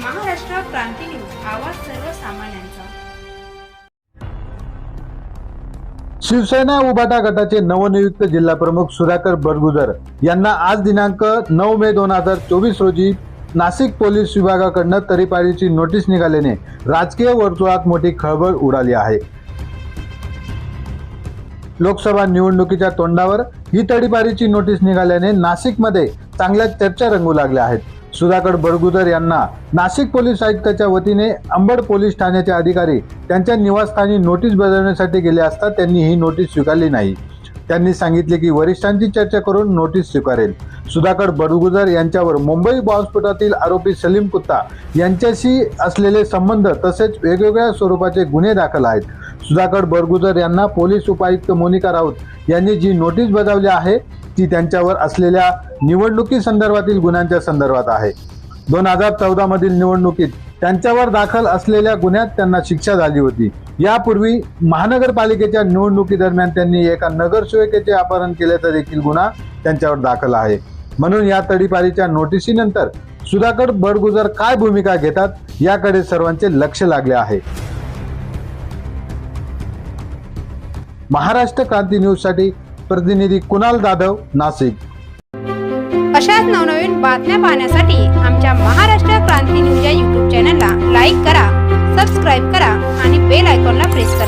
क्रांती news आवाज सर्वसामान्यांचा. शिवसेना उभाटा गटाचे नवनियुक्त जिल्हा प्रमुख सुधाकर बरगुजर यांना आज दिनांक नऊ मे दोन हजार चोवीस रोजी नाशिक पोलीस विभागाकडनं तरीपारीची नोटीस निघाल्याने राजकीय वर्तुळात मोठी खळबळ उडाली आहे. लोकसभा निवडणुकीच्या तोंडावर ही तडीपारीची नोटीस निघाल्याने नाशिकमध्ये चांगल्या चर्चा रंगू लागल्या आहेत. सुधाकर बरगुजर यांना नाशिक पोलीस आयुक्ताच्या वतीने अंबड पोलीस ठाण्याचे अधिकारी त्यांच्या निवासस्थानी नोटीस बजावण्यासाठी गेले असता त्यांनी ही नोटीस स्वीकारली नाही. त्यांनी सांगितले की वरिष्ठांची चर्चा करून नोटीस स्वीकारेल. सुधाकर बडगुजर यांच्यावर मुंबई बॉम्बस्फोटातील आरोपी सलीम कुत्ता यांच्याशी असलेले संबंध तसेच वेगवेगळ्या स्वरूपाचे गुन्हे दाखल आहेत. सुधाकर बरगुजर यांना पोलीस उपायुक्त मोनिका राऊत यांनी जी नोटीस बजावली आहे ती त्यांच्यावर असलेल्या निवडणुकी संदर्भातील गुन्ह्यांच्या संदर्भात आहे. दोन हजार चौदा मधील निवडणुकीत त्यांच्यावर दाखल असलेल्या गुन्ह्यात त्यांना शिक्षा झाली होती. यापूर्वी महानगरपालिकेच्या निवडणुकीदरम्यान त्यांनी एका नगरसेवकाचे अपहरण केल्याचा देखील गुन्हा त्यांच्यावर दाखल आहे. म्हणून या तडीपारीच्या नोटिसीनंतर सुधाकर बडगुजर काय भूमिका घेतात याकडे सर्वांचे लक्ष लागले आहे. महाराष्ट्र क्रांती न्यूजसाठी प्रतिनिधी कुणाल जाधव नाशिक. अशाच नवनवीन बातम्या पाहण्यासाठी आमच्या महाराष्ट्र क्रांती न्यूज या यूट्यूब चॅनलला लाईक करा सबस्क्राईब करा आणि बेल आयकॉनला प्रेस करा.